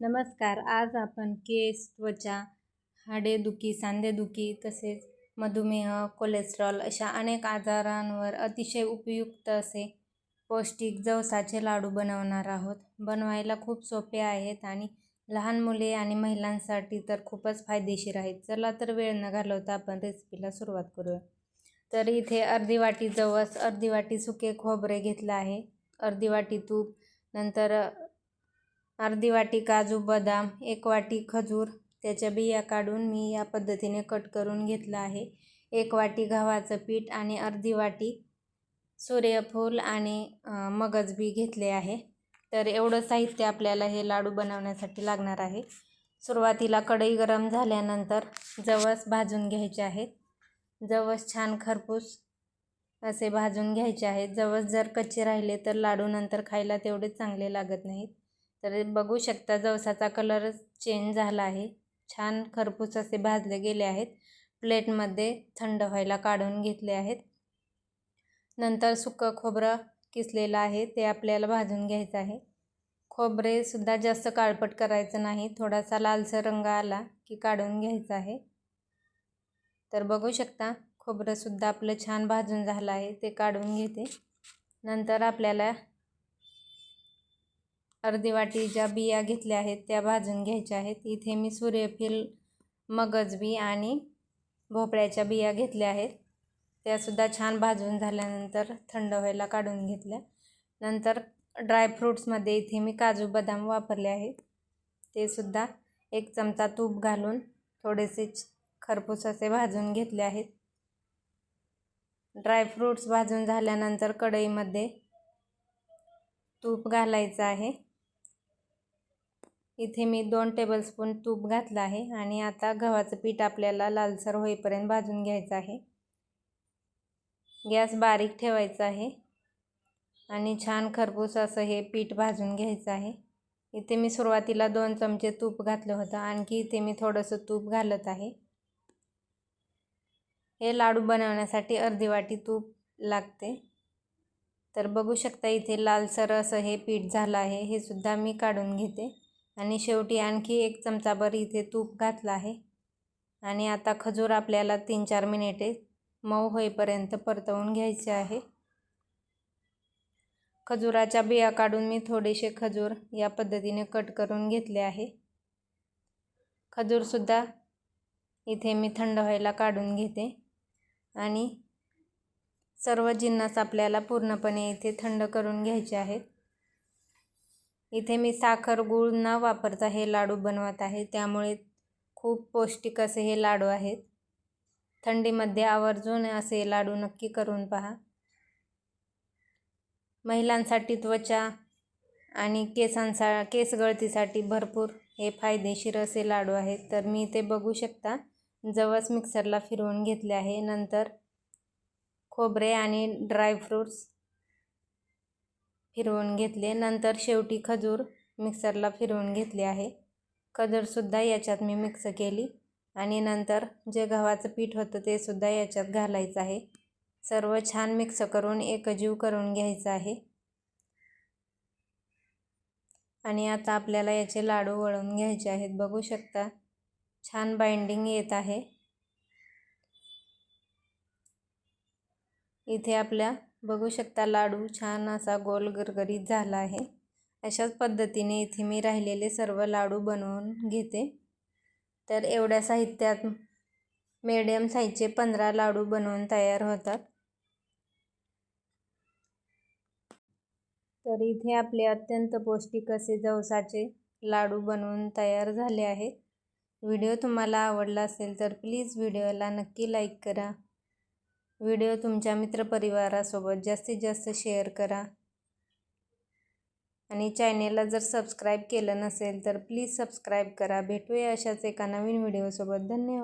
नमस्कार. आज आपण केस त्वचा हाडेदुखी सांधेदुखी तसेच मधुमेह कोलेस्ट्रॉल अशा अनेक आजारांवर अतिशय उपयुक्त असे पौष्टिक जवसाचे लाडू बनवणार आहोत. बनवायला खूप सोपे आहेत आणि लहान मुले आणि महिलांसाठी तर खूपच फायदेशीर आहेत. चला तर वेळ न घालवता आपण रेसिपीला सुरुवात करूया. तर इथे अर्धी वाटी जवस अर्धी वाटी सुके खोबरे घेतलं आहे. अर्धी वाटी तूप नंतर अर्धी वाटी काजू बदाम एक वाटी खजूर त्याच्या बिया काढून मी या पद्धतीने कट करून घेतलं आहे. एक वाटी गव्हाचं पीठ आणि अर्धी वाटी सूर्यफूल आणि मगज बी घेतले आहे. तर एवढं साहित्य आपल्याला हे लाडू बनवण्यासाठी लागणार आहे. सुरुवातीला कढई गरम झाल्यानंतर जवस भाजून घ्यायचे आहेत. जवस छान खरपूस असे भाजून घ्यायचे आहेत. जवस जर कच्चे राहिले तर लाडू नंतर खायला तेवढे चांगले लागत नाहीत. तर बघू शकता जवसाचा कलर चेंज झाला आहे. छान खरपूस असे भाजले गेले आहेत. प्लेटमध्ये थंड व्हायला काढून घेतले आहेत. नंतर सुकं खोबरं किसलेलं आहे ते आपल्याला भाजून घ्यायचं आहे. खोबरेसुद्धा जास्त काळपट करायचं नाही थोडासा लालसर रंग आला की काढून घ्यायचं आहे. तर बघू शकता खोबरंसुद्धा आपलं छान भाजून झालं आहे ते काढून घेते. नंतर आपल्याला अर्धी वाटी ज्या बिया घेतल्या आहेत त्या भाजून घ्यायच्या आहेत. इथे मी सूर्यफिल मगजबी आणि भोपळ्याच्या बिया घेतल्या आहेत. त्यासुद्धा छान भाजून झाल्यानंतर थंड व्हायला काढून घेतल्या. नंतर ड्रायफ्रूट्समध्ये इथे मी काजू बदाम वापरले आहेत. ते सुद्धा एक चमचा तूप घालून थोडेसे खरपूस असे भाजून घेतले आहेत. ड्रायफ्रूट्स भाजून झाल्यानंतर कढईमध्ये तूप घालायचं आहे. इथे मी दोन टेबलस्पून तूप घातलं आहे आणि आता गव्हाचं पीठ आपल्याला लालसर होईपर्यंत भाजून घ्यायचं आहे. गॅस बारीक ठेवायचा आहे आणि छान खरपूस असं हे पीठ भाजून घ्यायचं आहे. इथे मी सुरुवातीला दोन चमचे तूप घातलं होतं आणखी इथे मी थोडंसं तूप घालत आहे. हे लाडू बनवण्यासाठी अर्धी वाटी तूप लागते. तर बघू शकता इथे लालसर असं हे पीठ झालं आहे हे सुद्धा मी काढून घेते. आणि शेवटी आणखी एक चमचाभर इथे तूप घातलं आहे. आणि आता खजूर आपल्याला तीन चार मिनिटे मऊ होईपर्यंत परतवून घ्यायचे आहे. खजुराच्या बिया काढून मी थोडेसे खजूर या पद्धतीने कट करून घेतले आहे. खजूरसुद्धा इथे मी थंड व्हायला काढून घेते. आणि सर्व जिन्नस आपल्याला पूर्णपणे इथे थंड करून घ्यायचे आहेत. इथे मी साखर गूळ न वापरता हे लाडू बनवत आहे. त्यामुळे खूप पौष्टिक असे हे लाडू आहेत. थंडीमध्ये आवर्जून असे लाडू नक्की करून पहा. महिलांसाठी त्वचा आणि केसांसा केस गळतीसाठी भरपूर हे फायदेशीर असे लाडू आहेत. तर मी ते बघू शकता जवस मिक्सरला फिरवून घेतले आहे. नंतर खोबरे आणि ड्रायफ्रूट्स फिरवून घेतले. नंतर शेवटी खजूर मिक्सरला फिरवून घेतले आहे. खजूरसुद्धा याच्यात मी मिक्स केली आणि नंतर जे गव्हाचं पीठ होतं ते सुद्धा याच्यात घालायचं आहे. सर्व छान मिक्स करून एकजीव करून घ्यायचं आहे. आणि आता आपल्याला याचे लाडू वळून घ्यायचे आहेत. बघू शकता छान बाइंडिंग येत आहे. इथे आपल्या बघू शकता लाडू छान असा गोल गरगरीत झाला आहे. अशाच पद्धतीने इथे मी राहिलेले सर्व लाडू बनवून घेते. तर एवढ्या साहित्यात मीडियम साईजचे पंधरा लाडू बनवून तयार होतात. तर इथे आपले अत्यंत पौष्टिक असे जवसाचे लाडू बनवून तयार झाले आहेत. व्हिडिओ तुम्हाला आवडला असेल तर प्लीज व्हिडिओला नक्की लाईक करा. व्हिडिओ तुमच्या मित्रपरिवारासोबत जास्तीत जास्त शेअर करा. आणि चॅनेलला जर सबस्क्राईब केलं नसेल तर प्लीज सबस्क्राईब करा. भेटूया अशाच एका नवीन व्हिडिओसोबत. धन्यवाद.